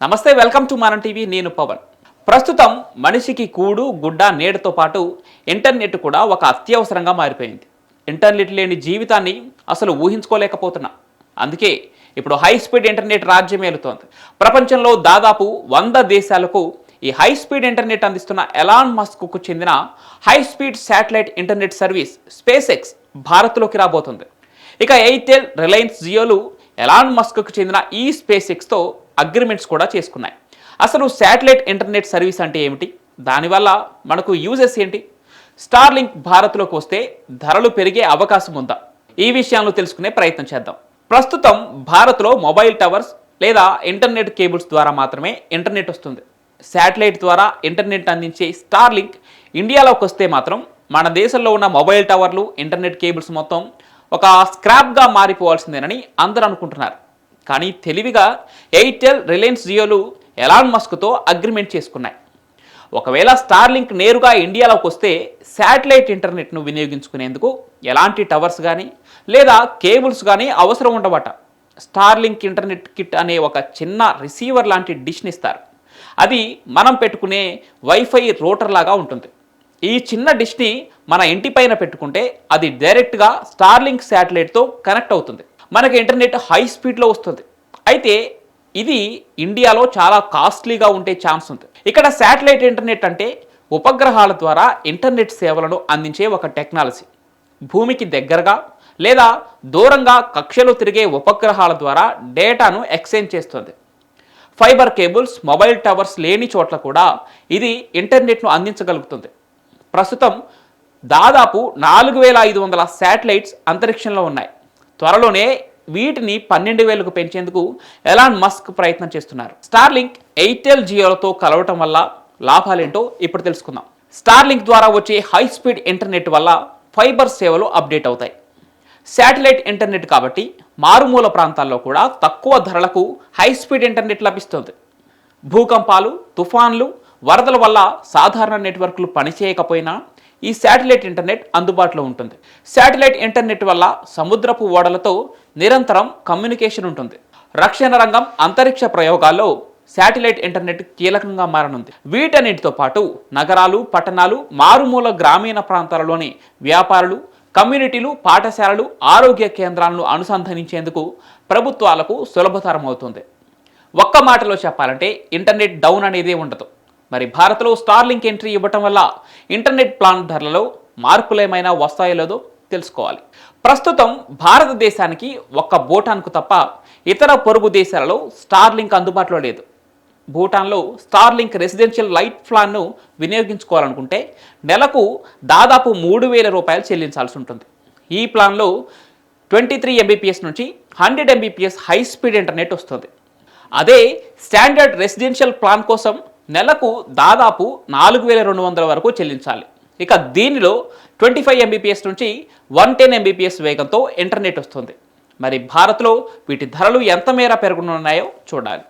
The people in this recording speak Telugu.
నమస్తే వెల్కమ్ టు మనం టీవీ. నేను పవన్. ప్రస్తుతం మనిషికి కూడు గుడ్డ నీడతో పాటు ఇంటర్నెట్ కూడా ఒక అత్యవసరంగా మారిపోయింది. ఇంటర్నెట్ లేని జీవితాన్ని అసలు ఊహించుకోలేకపోతున్నా. అందుకే ఇప్పుడు హై స్పీడ్ ఇంటర్నెట్ రాజ్యమేలుతోంది ప్రపంచంలో దాదాపు వంద దేశాలకు ఈ హై స్పీడ్ ఇంటర్నెట్ అందిస్తున్న ఎలాన్ మస్క్కు చెందిన high speed satellite internet service SpaceX భారత్లోకి రాబోతుంది. ఇక ఎయిర్టెల్ రిలయన్స్ జియోలు ఎలాన్ మస్క్కు చెందిన ఈ స్పేస్ ఎక్స్తో అగ్రిమెంట్స్ కూడా చేసుకున్నాయి. అసలు శాటిలైట్ ఇంటర్నెట్ సర్వీస్ అంటే ఏమిటి? దానివల్ల మనకు యూజెస్ ఏంటి? స్టార్లింక్ భారత్లోకి వస్తే ధరలు పెరిగే అవకాశం ఉందా? ఈ విషయాలను తెలుసుకునే ప్రయత్నం చేద్దాం. ప్రస్తుతం భారత్లో మొబైల్ టవర్స్ లేదా ఇంటర్నెట్ కేబుల్స్ ద్వారా మాత్రమే ఇంటర్నెట్ వస్తుంది. శాటిలైట్ ద్వారా ఇంటర్నెట్ అందించే స్టార్లింక్ ఇండియాలోకి వస్తే మాత్రం మన దేశంలో ఉన్న మొబైల్ టవర్లు ఇంటర్నెట్ కేబుల్స్ మొత్తం ఒక స్క్రాప్గా మారిపోవాల్సిందేనని అందరూ అనుకుంటున్నారు. కానీ తెలివిగా ఎయిర్టెల్ రిలయన్స్ జియోలు ఎలాన్ మస్క్తో అగ్రిమెంట్ చేసుకున్నాయి. ఒకవేళ స్టార్లింక్ నేరుగా ఇండియాలోకి వస్తే శాటిలైట్ ఇంటర్నెట్ను వినియోగించుకునేందుకు ఎలాంటి టవర్స్ కానీ లేదా కేబుల్స్ కానీ అవసరం ఉండబట స్టార్లింక్ ఇంటర్నెట్ కిట్ అనే ఒక చిన్న రిసీవర్ లాంటి డిష్ని ఇస్తారు. అది మనం పెట్టుకునే వైఫై రోటర్ లాగా ఉంటుంది. ఈ చిన్న డిష్ని మన ఇంటి పైన పెట్టుకుంటే అది డైరెక్ట్గా స్టార్లింక్ శాటిలైట్తో కనెక్ట్ అవుతుంది. మనకి ఇంటర్నెట్ హై స్పీడ్లో వస్తుంది. అయితే ఇది ఇండియాలో చాలా కాస్ట్లీగా ఉండే ఛాన్స్ ఉంది. ఇక్కడ శాటిలైట్ ఇంటర్నెట్ అంటే ఉపగ్రహాల ద్వారా ఇంటర్నెట్ సేవలను అందించే ఒక టెక్నాలజీ. భూమికి దగ్గరగా లేదా దూరంగా కక్షలు తిరిగే ఉపగ్రహాల ద్వారా డేటాను ఎక్స్చేంజ్ చేస్తుంది. ఫైబర్ కేబుల్స్ మొబైల్ టవర్స్ లేని చోట్ల కూడా ఇది ఇంటర్నెట్ను అందించగలుగుతుంది. ప్రస్తుతం దాదాపు నాలుగు వేల ఐదు వందల శాటిలైట్స్ అంతరిక్షంలో ఉన్నాయి. త్వరలోనే వీటిని పన్నెండు వేలకు పెంచేందుకు ఎలాన్ మస్క్ ప్రయత్నం చేస్తున్నారు. స్టార్లింక్ ఎయిర్టెల్ జియోలతో కలవటం వల్ల లాభాలేంటో ఇప్పుడు తెలుసుకుందాం. స్టార్లింక్ ద్వారా వచ్చే హై స్పీడ్ ఇంటర్నెట్ వల్ల ఫైబర్ సేవలు అప్డేట్ అవుతాయి. శాటిలైట్ ఇంటర్నెట్ కాబట్టి మారుమూల ప్రాంతాల్లో కూడా తక్కువ ధరలకు హై స్పీడ్ ఇంటర్నెట్ లభిస్తుంది. భూకంపాలు తుఫాన్లు వరదల వల్ల సాధారణ నెట్వర్క్లు పనిచేయకపోయినా ఈ శాటిలైట్ ఇంటర్నెట్ అందుబాటులో ఉంటుంది. శాటిలైట్ ఇంటర్నెట్ వల్ల సముద్రపు ఓడలతో నిరంతరం కమ్యూనికేషన్ ఉంటుంది. రక్షణ రంగం అంతరిక్ష ప్రయోగాల్లో శాటిలైట్ ఇంటర్నెట్ కీలకంగా మారనుంది. వీటన్నిటితో పాటు నగరాలు పట్టణాలు మారుమూల గ్రామీణ ప్రాంతాలలోని వ్యాపారులు కమ్యూనిటీలు పాఠశాలలు ఆరోగ్య కేంద్రాలను అనుసంధానించేందుకు ప్రభుత్వాలకు సులభతరం అవుతుంది ఒక్క మాటలో చెప్పాలంటే ఇంటర్నెట్ డౌన్ అనేది ఉండదు. మరి భారత్లో స్టార్లింక్ ఎంట్రీ ఇవ్వటం వల్ల ఇంటర్నెట్ ప్లాన్ ధరలలో మార్పులు ఏమైనా వస్తాయో లేదో తెలుసుకోవాలి. ప్రస్తుతం భారతదేశానికి ఒక్క భూటాన్కు తప్ప ఇతర పొరుగు దేశాలలో స్టార్లింక్ అందుబాటులో లేదు. భూటాన్లో స్టార్లింక్ రెసిడెన్షియల్ లైట్ ప్లాన్ను వినియోగించుకోవాలనుకుంటే నెలకు దాదాపు మూడు వేల రూపాయలు చెల్లించాల్సి ఉంటుంది. ఈ ప్లాన్లో ట్వంటీ త్రీ ఎంబీపీఎస్ నుంచి hundred MBPS high speed internet వస్తుంది. అదే స్టాండర్డ్ రెసిడెన్షియల్ ప్లాన్ కోసం నెలకు దాదాపు నాలుగు వేల రెండు వందల వరకు చెల్లించాలి. ఇక దీనిలో ట్వంటీ ఫైవ్ ఎంబీపీఎస్ నుంచి వన్ టెన్ ఎంబీపీఎస్ వేగంతో ఇంటర్నెట్ వస్తుంది. మరి భారత్లో వీటి ధరలు ఎంత మేర పెరుగునున్నాయో చూడాలి.